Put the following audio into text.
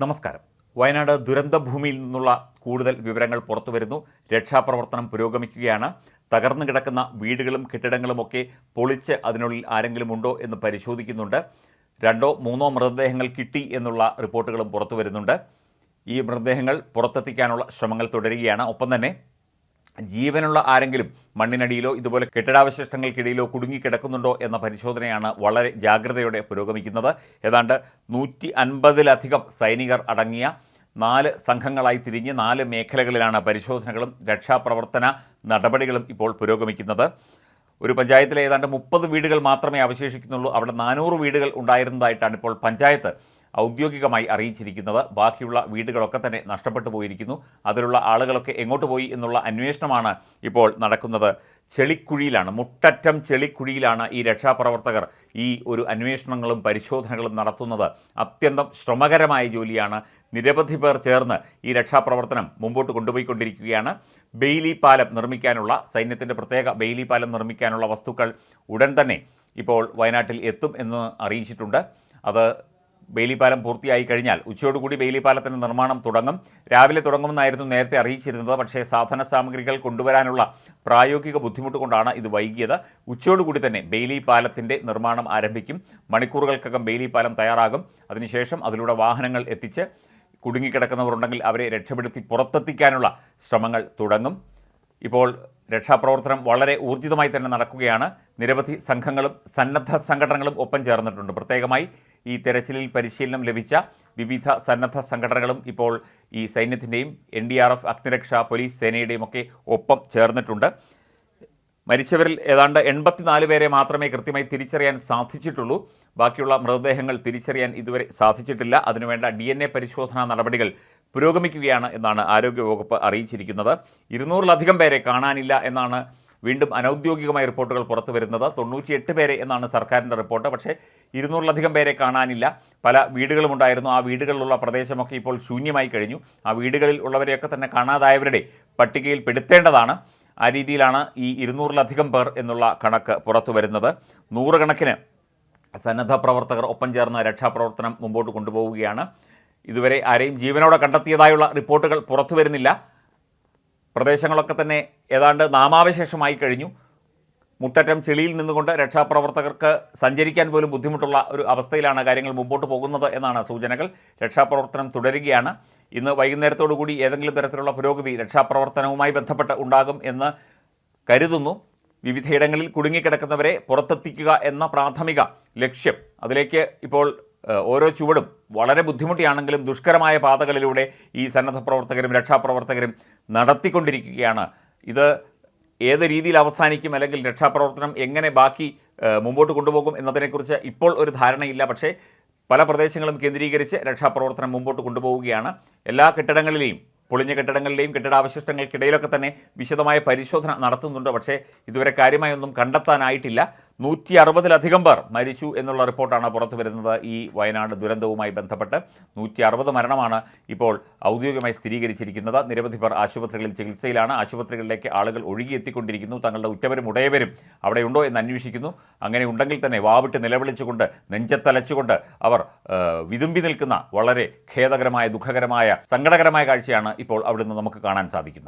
നമസ്കാരം. വയനാട് ദുരന്തഭൂമിയിൽ നിന്നുള്ള കൂടുതൽ വിവരങ്ങൾ പുറത്തു വരുന്നു രക്ഷാപ്രവർത്തനം പുരോഗമിക്കുകയാണ്. തകർന്നു കിടക്കുന്ന വീടുകളും കെട്ടിടങ്ങളുമൊക്കെ പൊളിച്ച് അതിനുള്ളിൽ ആരെങ്കിലും ഉണ്ടോ എന്ന് പരിശോധിക്കുന്നുണ്ട്. രണ്ടോ മൂന്നോ മൃതദേഹങ്ങൾ കിട്ടി എന്നുള്ള റിപ്പോർട്ടുകളും പുറത്തു വരുന്നുണ്ട് ഈ മൃതദേഹങ്ങൾ പുറത്തെത്തിക്കാനുള്ള ശ്രമങ്ങൾ തുടരുകയാണ്. ഒപ്പം തന്നെ ജീവനുള്ള ആരെങ്കിലും മണ്ണിനടിയിലോ ഇതുപോലെ കെട്ടിടാവശിഷ്ടങ്ങൾക്കിടയിലോ കുടുങ്ങിക്കിടക്കുന്നുണ്ടോ എന്ന പരിശോധനയാണ് വളരെ ജാഗ്രതയോടെ പുരോഗമിക്കുന്നത്. ഏതാണ്ട് നൂറ്റി അൻപതിലധികം സൈനികർ അടങ്ങിയ നാല് സംഘങ്ങളായി തിരിഞ്ഞ് നാല് മേഖലകളിലാണ് പരിശോധനകളും രക്ഷാപ്രവർത്തന നടപടികളും ഇപ്പോൾ പുരോഗമിക്കുന്നത്. ഒരു പഞ്ചായത്തിലെ ഏതാണ്ട് മുപ്പത് വീടുകൾ മാത്രമേ അവശേഷിക്കുന്നുള്ളൂ. അവിടെ നാനൂറ് വീടുകൾ ഉണ്ടായിരുന്നതായിട്ടാണ് ഇപ്പോൾ പഞ്ചായത്ത് ഔദ്യോഗികമായി അറിയിച്ചിരിക്കുന്നത് ബാക്കിയുള്ള വീടുകളൊക്കെ തന്നെ നഷ്ടപ്പെട്ടു പോയിരിക്കുന്നു. അതിലുള്ള ആളുകളൊക്കെ എങ്ങോട്ട് പോയി എന്നുള്ള അന്വേഷണമാണ് ഇപ്പോൾ നടക്കുന്നത്. ചെളിക്കുഴിയിലാണ് മുട്ടറ്റം ചെളിക്കുഴിയിലാണ് ഈ രക്ഷാപ്രവർത്തകർ ഈ ഒരു അന്വേഷണങ്ങളും പരിശോധനകളും നടത്തുന്നത്. അത്യന്തം ശ്രമകരമായ ജോലിയാണ്. നിരവധി പേർ ചേർന്ന് ഈ രക്ഷാപ്രവർത്തനം മുമ്പോട്ട് കൊണ്ടുപോയിക്കൊണ്ടിരിക്കുകയാണ്. ബെയിലി പാലം നിർമ്മിക്കാനുള്ള സൈന്യത്തിന്റെ പ്രത്യേക ബെയിലി പാലം നിർമ്മിക്കാനുള്ള വസ്തുക്കൾ ഉടൻ തന്നെ ഇപ്പോൾ വയനാട്ടിൽ എത്തും എന്ന് അറിയിച്ചിട്ടുണ്ട്. അത് ബെയിലിപ്പാലം പൂർത്തിയായി കഴിഞ്ഞാൽ ഉച്ചയോടുകൂടി ബെയിലിപ്പാലത്തിന്റെ നിർമ്മാണം തുടങ്ങും. രാവിലെ തുടങ്ങുമെന്നായിരുന്നു നേരത്തെ അറിയിച്ചിരുന്നത്. പക്ഷേ സാധന സാമഗ്രികൾ കൊണ്ടുവരാനുള്ള പ്രായോഗിക ബുദ്ധിമുട്ട് കൊണ്ടാണ് ഇത് വൈകിയത്. ഉച്ചയോടുകൂടി തന്നെ ബെയിലി പാലത്തിന്റെ നിർമ്മാണം ആരംഭിക്കും. മണിക്കൂറുകൾക്കകം ബെയിലി പാലം തയ്യാറാകും. അതിനുശേഷം അതിലൂടെ വാഹനങ്ങൾ എത്തിച്ച് കുടുങ്ങിക്കിടക്കുന്നവരുണ്ടെങ്കിൽ അവരെ രക്ഷപ്പെടുത്തി പുറത്തെത്തിക്കാനുള്ള ശ്രമങ്ങൾ തുടങ്ങും. ഇപ്പോൾ രക്ഷാപ്രവർത്തനം വളരെ ഊർജിതമായി തന്നെ നടക്കുകയാണ്. നിരവധി സംഘങ്ങളും സന്നദ്ധ സംഘടനകളും ഒപ്പം ചേർന്നിട്ടുണ്ട്. പ്രത്യേകമായി ഈ തെരച്ചിലിൽ പരിശീലനം ലഭിച്ച വിവിധ സന്നദ്ധ സംഘടനകളും ഇപ്പോൾ ഈ സൈന്യത്തിന്റെയും എൻ ഡി ആർ എഫ് അഗ്നിരക്ഷാ പോലീസ് സേനയുടെയും ഒക്കെ ഒപ്പം ചേർന്നിട്ടുണ്ട്. മരിച്ചവരിൽ ഏതാണ്ട് എൺപത്തിനാല് പേരെ മാത്രമേ കൃത്യമായി തിരിച്ചറിയാൻ സാധിച്ചിട്ടുള്ളൂ. ബാക്കിയുള്ള മൃതദേഹങ്ങൾ തിരിച്ചറിയാൻ ഇതുവരെ സാധിച്ചിട്ടില്ല. അതിനുവേണ്ട ഡി എൻ എ പരിശോധനാ നടപടികൾ പുരോഗമിക്കുകയാണ് എന്നാണ് ആരോഗ്യവകുപ്പ് അറിയിച്ചിരിക്കുന്നത്. ഇരുന്നൂറിലധികം പേരെ കാണാനില്ല എന്നാണ് വീണ്ടും അനൌദ്യോഗികമായ റിപ്പോർട്ടുകൾ പുറത്തു വരുന്നത്. തൊണ്ണൂറ്റിയെട്ട് പേരെ എന്നാണ് സർക്കാരിന്റെ റിപ്പോർട്ട്. പക്ഷേ ഇരുന്നൂറിലധികം പേരെ കാണാനില്ല. പല വീടുകളുമുണ്ടായിരുന്നു ആ വീടുകളിലുള്ള പ്രദേശമൊക്കെ ഇപ്പോൾ ശൂന്യമായി കഴിഞ്ഞു. ആ വീടുകളിൽ ഉള്ളവരെയൊക്കെ തന്നെ കാണാതായവരുടെ പട്ടികയിൽ പെടുത്തേണ്ടതാണ്. ആ രീതിയിലാണ് ഈ ഇരുന്നൂറിലധികം പേർ എന്നുള്ള കണക്ക് പുറത്തു വരുന്നത്. നൂറുകണക്കിന് സന്നദ്ധ പ്രവർത്തകർ ഒപ്പം ചേർന്ന് രക്ഷാപ്രവർത്തനം മുമ്പോട്ട് കൊണ്ടുപോവുകയാണ്. ഇതുവരെ ആരെയും ജീവനോടെ കണ്ടെത്തിയതായുള്ള റിപ്പോർട്ടുകൾ പുറത്തു വരുന്നില്ല. പ്രദേശങ്ങളൊക്കെ തന്നെ ഏതാണ്ട് നാമാവശേഷമായി കഴിഞ്ഞു. മുട്ടറ്റം ചെളിയിൽ നിന്നുകൊണ്ട് രക്ഷാപ്രവർത്തകർക്ക് സഞ്ചരിക്കാൻ പോലും ബുദ്ധിമുട്ടുള്ള ഒരു അവസ്ഥയിലാണ് കാര്യങ്ങൾ മുമ്പോട്ട് പോകുന്നത് എന്നാണ് സൂചനകൾ. രക്ഷാപ്രവർത്തനം തുടരുകയാണ്. ഇന്ന് വൈകുന്നേരത്തോടു കൂടി ഏതെങ്കിലും തരത്തിലുള്ള പുരോഗതി രക്ഷാപ്രവർത്തനവുമായി ബന്ധപ്പെട്ട് ഉണ്ടാകും എന്ന് കരുതുന്നു. വിവിധയിടങ്ങളിൽ കുടുങ്ങിക്കിടക്കുന്നവരെ പുറത്തെത്തിക്കുക എന്ന പ്രാഥമിക ലക്ഷ്യം അതിലേക്ക് ഇപ്പോൾ ഓരോ ചുവടും വളരെ ബുദ്ധിമുട്ടിയാണെങ്കിലും ദുഷ്കരമായ പാതകളിലൂടെ ഈ സന്നദ്ധ പ്രവർത്തകരും രക്ഷാപ്രവർത്തകരും നടത്തിക്കൊണ്ടിരിക്കുകയാണ്. ഇത് ഏത് രീതിയിൽ അവസാനിക്കും അല്ലെങ്കിൽ രക്ഷാപ്രവർത്തനം എങ്ങനെ ബാക്കി മുമ്പോട്ട് കൊണ്ടുപോകും എന്നതിനെക്കുറിച്ച് ഇപ്പോൾ ഒരു ധാരണയില്ല. പക്ഷേ പല പ്രദേശങ്ങളും കേന്ദ്രീകരിച്ച് രക്ഷാപ്രവർത്തനം മുമ്പോട്ട് കൊണ്ടുപോവുകയാണ്. എല്ലാ കെട്ടിടങ്ങളിലെയും പൊളിഞ്ഞ കെട്ടിടങ്ങളിലെയും കെട്ടിടാവശിഷ്ടങ്ങൾക്കിടയിലൊക്കെ തന്നെ വിശദമായ പരിശോധന നടത്തുന്നുണ്ട്. പക്ഷേ ഇതുവരെ കാര്യമായൊന്നും കണ്ടെത്താനായിട്ടില്ല. നൂറ്റി അറുപതിലധികം പേർ മരിച്ചു എന്നുള്ള റിപ്പോർട്ടാണ് പുറത്തു വരുന്നത്. ഈ വയനാട് ദുരന്തവുമായി ബന്ധപ്പെട്ട് നൂറ്റി അറുപത് മരണമാണ് ഇപ്പോൾ ഔദ്യോഗികമായി സ്ഥിരീകരിച്ചിരിക്കുന്നത്. നിരവധി പേർ ആശുപത്രികളിൽ ചികിത്സയിലാണ്. ആശുപത്രികളിലേക്ക് ആളുകൾ ഒഴുകിയെത്തിക്കൊണ്ടിരിക്കുന്നു. തങ്ങളുടെ ഉറ്റവരും ഉടയവരും അവിടെയുണ്ടോ എന്ന് അന്വേഷിക്കുന്നു. അങ്ങനെ ഉണ്ടെങ്കിൽ തന്നെ വാവിട്ട് നിലവിളിച്ചുകൊണ്ട് നെഞ്ചത്തലച്ചുകൊണ്ട് അവർ വിതുമ്പി നിൽക്കുന്ന വളരെ ഖേദകരമായ ദുഃഖകരമായ സങ്കടകരമായ കാഴ്ചയാണ് ഇപ്പോൾ അവിടുന്ന് നമുക്ക് കാണാൻ സാധിക്കുന്നത്.